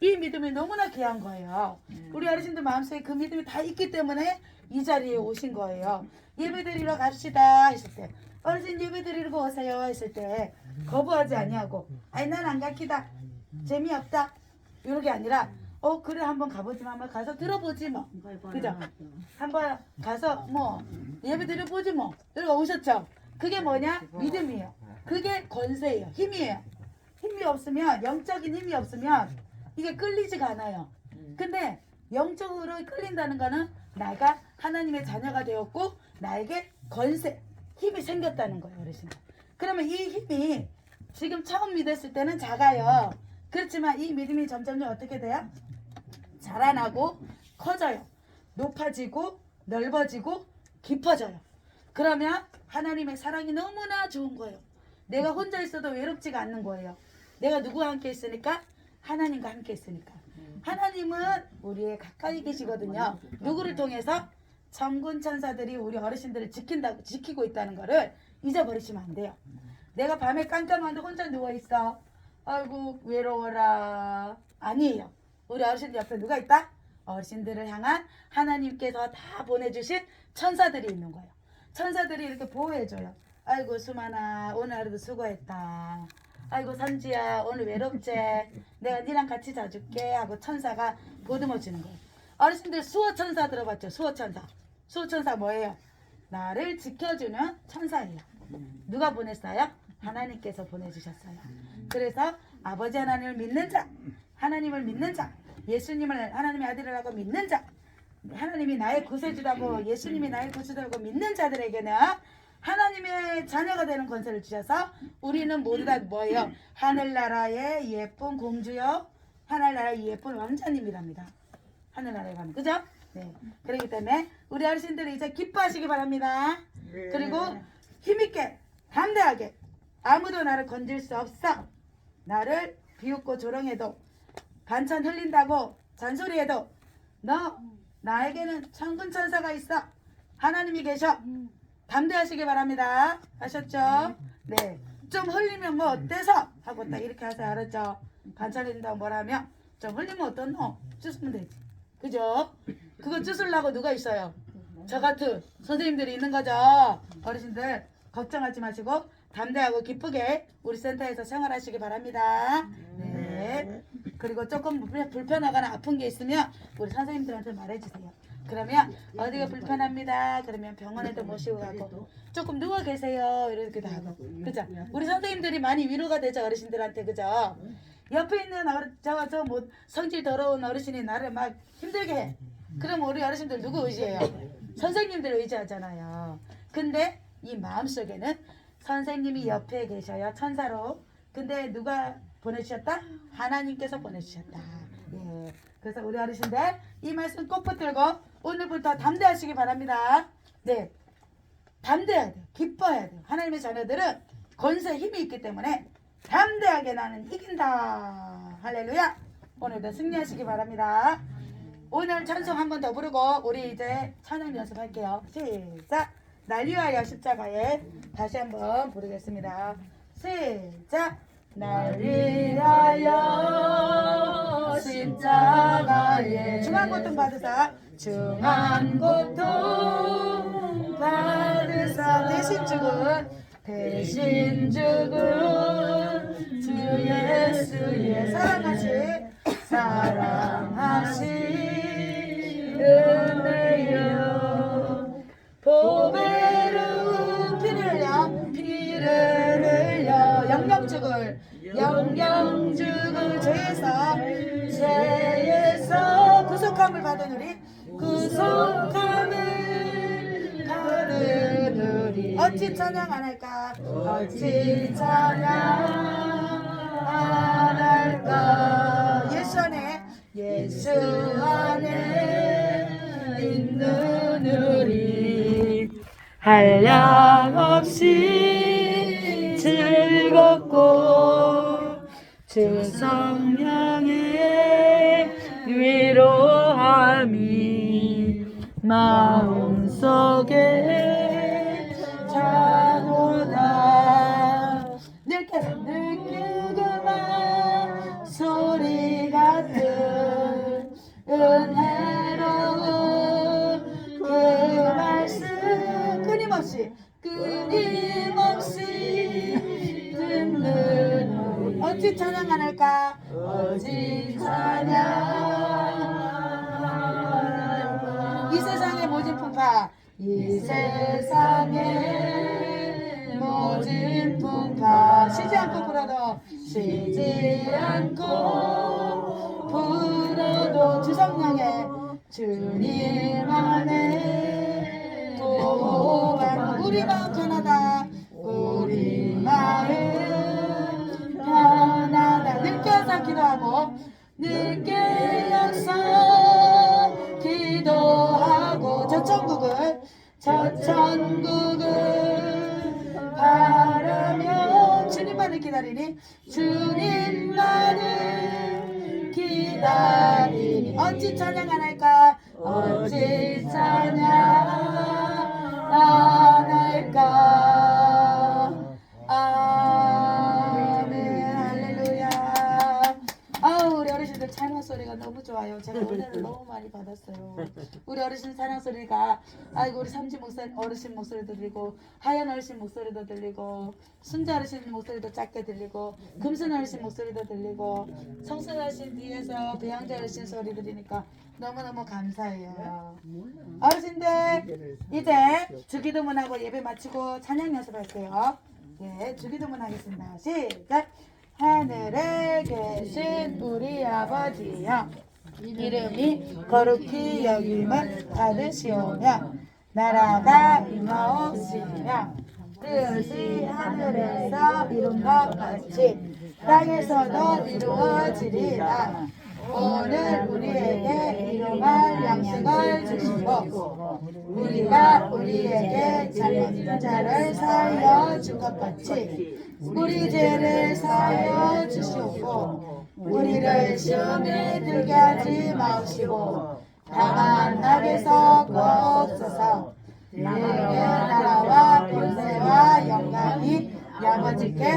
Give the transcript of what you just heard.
이 믿음이 너무나 귀한 거예요. 우리 어르신들 마음속에 그 믿음이 다 있기 때문에 이 자리에 오신 거예요. 예배 드리러 갑시다 했을 때 어르신 예배 드리러 오세요 했을 때 거부하지 아니하고 아니 난 안 가키다 재미없다 이렇게 아니라 어 그래 한번 가보지만 한번 가서 들어보지 뭐 그죠? 한번 가서 뭐 예배 드려 보지 뭐 이러고 오셨죠? 그게 뭐냐? 믿음이에요. 그게 권세예요. 힘이에요. 힘이 없으면 영적인 힘이 없으면 이게 끌리지가 않아요. 근데 영적으로 끌린다는 거는 내가 하나님의 자녀가 되었고 나에게 권세, 힘이 생겼다는 거예요, 어르신. 그러면 이 힘이 지금 처음 믿었을 때는 작아요. 그렇지만 이 믿음이 점점 어떻게 돼요? 자라나고 커져요. 높아지고 넓어지고 깊어져요. 그러면 하나님의 사랑이 너무나 좋은 거예요. 내가 혼자 있어도 외롭지가 않는 거예요. 내가 누구와 함께 있으니까 하나님과 함께 있으니까. 하나님은 우리의 가까이 계시거든요. 누구를 통해서 천군 천사들이 우리 어르신들을 지킨다고 지키고 있다는 거를 잊어버리시면 안 돼요. 내가 밤에 깜깜한데 혼자 누워 있어. 아이고 외로워라. 아니에요. 우리 어르신들 옆에 누가 있다? 어르신들을 향한 하나님께서 다 보내주신 천사들이 있는 거예요. 천사들이 이렇게 보호해줘요. 아이고 수만아 오늘 하루도 수고했다. 아이고 삼지야 오늘 외롭지? 내가 니랑 같이 자줄게 하고 천사가 보듬어 주는 거예요. 어르신들 수호 천사 들어봤죠? 수호 천사. 수호 천사 뭐예요? 나를 지켜주는 천사예요. 누가 보냈어요? 하나님께서 보내주셨어요. 그래서 아버지 하나님을 믿는 자, 하나님을 믿는 자, 예수님을 하나님의 아들이라고 믿는 자, 하나님이 나의 구세주라고 예수님이 나의 구세주라고 믿는 자들에게는 하나님의 자녀가 되는 권세를 주셔서 우리는 모두 다 뭐예요? 하늘나라의 예쁜 공주요, 하늘나라의 예쁜 왕자님이랍니다. 하늘나라에 가면 그죠? 네. 그렇기 때문에 우리 어르신들이 이제 기뻐하시기 바랍니다. 그리고 힘있게 담대하게 아무도 나를 건질 수 없어. 나를 비웃고 조롱해도 반찬 흘린다고 잔소리해도 너 나에게는 천군 천사가 있어. 하나님이 계셔. 담대하시기 바랍니다. 아셨죠? 네. 좀 흘리면 뭐 어때서? 하고 딱 이렇게 하세요. 알았죠? 반찬 흘린다고 뭐라면 좀 흘리면 어떻노? 쭈으면 되지. 그죠? 그거 쭈으려고 누가 있어요? 저 같은 선생님들이 있는 거죠. 어르신들 걱정하지 마시고 담대하고 기쁘게 우리 센터에서 생활하시기 바랍니다. 네. 그리고 조금 불- 불편하거나 아픈 게 있으면 우리 선생님들한테 말해주세요. 그러면 어디가 불편합니다. 그러면 병원에도 모시고 가고 조금 누워 계세요. 이렇게도 하고 그죠? 우리 선생님들이 많이 위로가 되죠 어르신들한테 그죠? 옆에 있는 어르 저 저 뭐 성질 더러운 어르신이 나를 막 힘들게 해. 그럼 우리 어르신들 누구 의지해요? 선생님들 의지하잖아요. 근데 이 마음속에는 선생님이 옆에 계셔요. 천사로. 근데 누가 보내주셨다? 하나님께서 보내주셨다. 예. 그래서 우리 어르신들 이 말씀 꼭 붙들고 오늘부터 담대하시기 바랍니다. 네. 담대해야 돼요. 기뻐해야 돼요. 하나님의 자녀들은 권세 힘이 있기 때문에 담대하게 나는 이긴다. 할렐루야. 오늘도 승리하시기 바랍니다. 오늘 찬송 한 번 더 부르고 우리 이제 찬양 연습할게요. 시작. 날 위하여 십자가에 다시 한번 부르겠습니다. 시작. 날 위하여 십자가에 중한 고통 받으사. 중한 고통 받으사. 대신 죽은 대신 죽은 주 예수의 사랑하신 사랑하신 구속함을 받은 우리 구속함을 받은 우리. 어찌 찬양 안 할까? 어찌 찬양 안 할까? 예수 안에 예수 안에 있는 우리. 한량 없이 즐겁고 주성 마음속에 자고나. 느껴서 느끼고만 소리 같은 은혜로운 그 말씀 끊임없이 끊임없이 듣는 어찌 찬양 안 할까? 어찌 찬양 이 세상의 모진 풍파. 이 세상의 모진 풍파. 쉬지 않고 불어도 쉬지 않고 불어도 주성령의 주님 안에 도반 우리 마음 편하다. 우리 마음 편하다. 항상 기도하고 늦게 천국을 바라며 주님만을 기다리니? 주님만을 기다리니. 어찌 찬양 안 할까? 어찌 찬양 안 할까 제가 오늘을 너무 많이 받았어요. 우리 어르신 찬양 소리가 아이고 우리 삼지 목소리 어르신 목소리도 들리고 하얀 어르신 목소리도 들리고 순자 어르신 목소리도 작게 들리고 금순 어르신 목소리도 들리고 성순 어르신 뒤에서 배양자 어르신 소리 들으니까 너무너무 감사해요. 어르신들 이제 주기도문하고 예배 마치고 찬양 연습할게요. 예 주기도문 하겠습니다. 시작. 하늘에 계신 우리 아버지여 이름이 거룩히 여김을 받으시오며 나라가 임하옵시며 뜻이 하늘에서 이룬 것 같이 땅에서도 이루어지리라. 오늘 우리에게 일용할 양식을 주시고 우리가 우리에게 잘못한 자를 사하여 준 것 같이 우리 죄를 사하여 주시옵고 우리를 시험에 들게 하지 마시고 다만 악에서 구하옵소서. 내게 나라와 권세와 영광이 아버지께